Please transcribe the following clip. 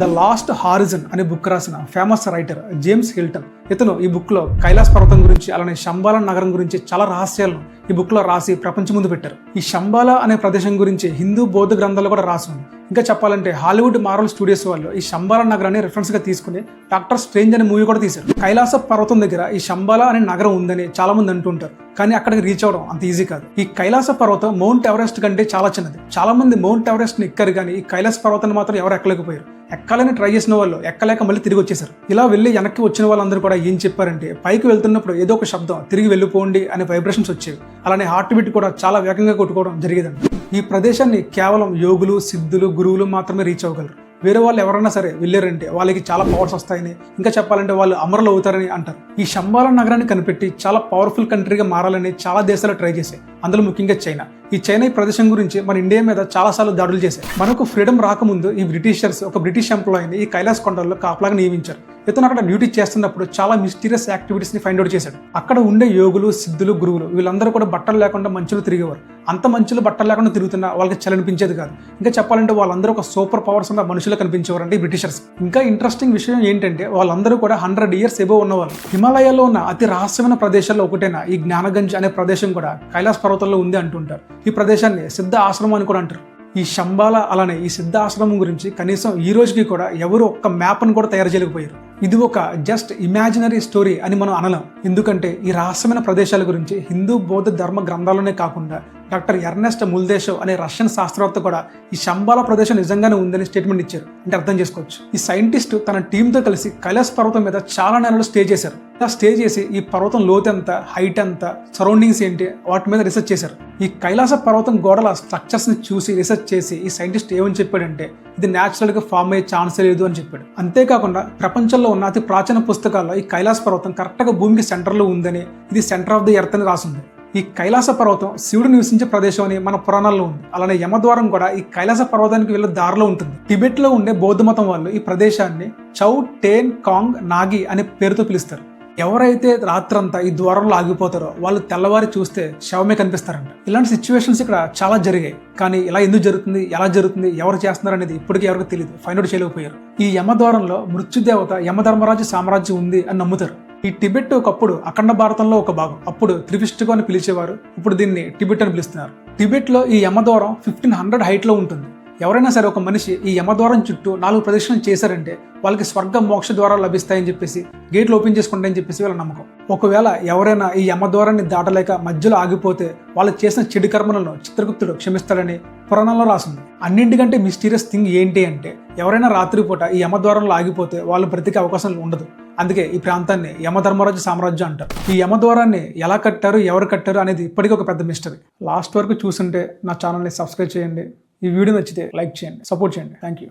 The lost horizon అనే book రాసిన famous writer James Hilton. ఇతను ఈ బుక్లో కైలాస్ పర్వతం గురించి అలానే శంబాల నగరం గురించి చాలా రహస్యాలను ఈ బుక్లో రాసి ప్రపంచం ముందు పెట్టారు. ఈ శంబాల అనే ప్రదేశం గురించి హిందూ బౌద్ధ గ్రంథాలు కూడా రాసి ఉంది ఇంకా చెప్పాలంటే హాలీవుడ్ మార్వల్ స్టూడియోస్ వాళ్ళు ఈ శంబాల నగరాన్ని రిఫరెన్స్గా తీసుకుని డాక్టర్ స్ట్రేంజ్ అనే మూవీ కూడా తీశారు. కైలాస పర్వతం దగ్గర ఈ శంబాల అనే నగరం ఉందని చాలా మంది అంటుంటారు. కానీ అక్కడికి రీచ్ అవ్వడం అంత ఈజీ కాదు. ఈ కైలాస పర్వతం మౌంట్ ఎవరెస్ట్ కంటే చాలా చిన్నది. చాలా మంది మౌంట్ ఎవరెస్ట్ని ఎక్కారు కానీ ఈ కైలాస పర్వతాన్ని మాత్రం ఎవరు ఎక్కలేకపోయారు. ఎక్కాలని ట్రై చేసిన వాళ్ళు ఎక్కలేక మళ్ళీ తిరిగి వచ్చేసారు ఇలా వెళ్ళి వెనక్కి వచ్చిన వాళ్ళందరూ కూడా ఏం చెప్పారంటే పైకి వెళ్తున్నప్పుడు ఏదో ఒక శబ్దం తిరిగి వెళ్ళిపోండి అనే వైబ్రేషన్స్ వచ్చేవి. అలానే హార్ట్ బీట్ కూడా చాలా వేగంగా కొట్టుకోవడం జరిగేదండి. ఈ ప్రదేశాన్ని కేవలం యోగులు సిద్ధులు గురువులు మాత్రమే రీచ్ అవ్వగలరు. వేరే వాళ్ళు ఎవరైనా సరే వెళ్ళారంటే వాళ్ళకి చాలా పవర్స్ వస్తాయని. ఇంకా చెప్పాలంటే వాళ్ళు అమరులు అవుతారని అంటారు. ఈ శంబాల నగరాన్ని కనిపెట్టి చాలా పవర్ఫుల్ కంట్రీగా మారాలని చాలా దేశాలు ట్రై చేశాయి. అందులో ముఖ్యంగా చైనా. ఈ చైనా ఈ ప్రదేశం గురించి మన ఇండియా మీద చాలాసార్లు దాడులు చేశాయి. మనకు ఫ్రీడమ్ రాకముందు ఈ బ్రిటిషర్స్ ఒక బ్రిటిష్ ఎంప్లాయీని ఈ కైలాస్ కొండల్లో కాపలాగా నియమించారు. ఇతను అక్కడ డ్యూటీ చేస్తున్నప్పుడు చాలా మిస్టీరియస్ యాక్టివిటీస్ని ఫైండ్ అవుట్ చేశాడు. అక్కడ ఉండే యోగులు సిద్ధులు గురువులు వీళ్ళందరూ కూడా బట్టలు లేకుండా మంచులు తిరిగేవారు. అంత మంచులు బట్టలు లేకుండా తిరుగుతున్నా వాళ్ళకి చలనిపించేది కాదు. ఇంకా చెప్పాలంటే వాళ్ళందరూ ఒక సూపర్ పవర్స్ ఉన్న మనుషులు కనిపించేవారు అంటే బ్రిటిషర్స్. ఇంకా ఇంట్రెస్టింగ్ విషయం ఏంటంటే వాళ్ళందరూ కూడా హండ్రెడ్ ఇయర్స్ ఎబో ఉన్నవాళ్ళు. హిమాలయాల్లో ఉన్న అతి రహస్యమైన ప్రదేశాల్లో ఒకటైన? ఈ జ్ఞానగంజ్ అనే ప్రదేశం కూడా కైలాస్ పర్వతంలో ఉంది అంటుంటారు. ఈ ప్రదేశాన్ని సిద్ధ ఆశ్రమం అని కూడా అంటారు. ఈ శంబాల అలానే ఈ సిద్ధ ఆశ్రమం గురించి కనీసం ఈ రోజుకి కూడా ఎవరు ఒక్క మ్యాప్ను కూడా తయారు చేయలేకపోయారు. ఇది ఒక జస్ట్ ఇమాజినరీ స్టోరీ అని మనం అనలేం. ఎందుకంటే ఈ రహస్యమైన ప్రదేశాల గురించి హిందూ బౌద్ధ ధర్మ గ్రంథాల్లోనే కాకుండా డాక్టర్ ఎర్నెస్ట్ ముల్దేశవ్ అనే రష్యన్ శాస్త్రవేత్త కూడా ఈ శంబాల ప్రదేశం నిజంగానే ఉందని స్టేట్మెంట్ ఇచ్చారు. అంటే అర్థం చేసుకోవచ్చు. ఈ సైంటిస్ట్ తన టీంతో కలిసి కైలాస్ పర్వతం మీద చాలా నెలలు స్టే చేశారు. ఇలా స్టే చేసి ఈ పర్వతం లోతు ఎంత హైట్ ఎంత సరౌండింగ్స్ ఏంటి వాటి మీద రీసెర్చ్ చేశారు. ఈ కైలాస పర్వతం గోడల స్ట్రక్చర్స్ని చూసి రీసెర్చ్ చేసి ఈ సైంటిస్ట్ ఏమని చెప్పాడంటే ఇది న్యాచురల్గా ఫామ్ అయ్యే ఛాన్స్ లేదు అని చెప్పాడు. అంతేకాకుండా ప్రపంచంలో ఉన్న అతి ప్రాచీన పుస్తకాల్లో ఈ కైలాస పర్వతం కరెక్ట్గా భూమికి సెంటర్లో ఉందని ఇది సెంటర్ ఆఫ్ ది ఎర్త్ అని రాసింది ఈ కైలాస పర్వతం శివుడు నివసించే ప్రదేశం అని మన పురాణాల్లో ఉంది. అలానే యమద్వారం కూడా ఈ కైలాస పర్వతానికి వెళ్ళే దారిలో ఉంటుంది. టిబెట్లో ఉండే బౌద్ధ మతం వాళ్ళు ఈ ప్రదేశాన్ని చౌ టేన్ కాంగ్ నాగి అనే పేరుతో పిలుస్తారు. ఎవరైతే రాత్రంతా ఈ ద్వారంలో ఆగిపోతారో వాళ్ళు తెల్లవారి చూస్తే శవమే కనిపిస్తారంట. ఇలాంటి సిచ్యువేషన్స్ ఇక్కడ చాలా జరిగాయి. కానీ ఇలా ఎందుకు జరుగుతుంది? ఎలా జరుగుతుంది? ఎవరు చేస్తున్నారు అనేది ఇప్పటికీ ఎవరికి తెలియదు ఫైండ్ అవుట్ చేయలేకపోయారు. ఈ యమద్వారంలో మృత్యుదేవత యమధర్మరాజు సామ్రాజ్యం ఉంది అని నమ్ముతారు. ఈ టిబెట్ ఒకప్పుడు అఖండ భారతంలో ఒక భాగం. అప్పుడు త్రివిష్టుగా అని పిలిచేవారు. ఇప్పుడు దీన్ని టిబెట్ అని పిలుస్తున్నారు. టిబెట్లో ఈ యమద్వారం ఫిఫ్టీన్ హండ్రెడ్ హైట్లో ఉంటుంది. ఎవరైనా సరే ఒక మనిషి ఈ యమద్వారం చుట్టూ నాలుగు ప్రదక్షిణలు చేశారంటే వాళ్ళకి స్వర్గం మోక్ష ద్వారా లభిస్తాయని చెప్పేసి గేట్లు ఓపెన్ చేసుకుంటాయని చెప్పేసి వాళ్ళ నమ్మకం. ఒకవేళ ఎవరైనా ఈ యమద్వారాన్ని దాటలేక మధ్యలో ఆగిపోతే వాళ్ళు చేసిన చెడు కర్మలను చిత్రగుప్తుడు క్షమిస్తాడని పురాణంలో రాసింది. అన్నింటికంటే మిస్టీరియస్ థింగ్ ఏంటి అంటే ఎవరైనా రాత్రిపూట ఈ యమద్వారంలో ఆగిపోతే వాళ్ళు బ్రతికే అవకాశం ఉండదు. అందుకే ఈ ప్రాంతాన్ని యమధర్మరాజు సామ్రాజ్యం అంటారు. ఈ యమద్వారాన్ని ఎలా కట్టారు ఎవరు కట్టారు అనేది ఇప్పటికీ ఒక పెద్ద మిస్టరీ లాస్ట్ వరకు చూసుంటే నా ఛానల్ని సబ్స్క్రైబ్ చేయండి. ఈ వీడియో నచ్చితే లైక్ చేయండి సపోర్ట్ చేయండి. Thank you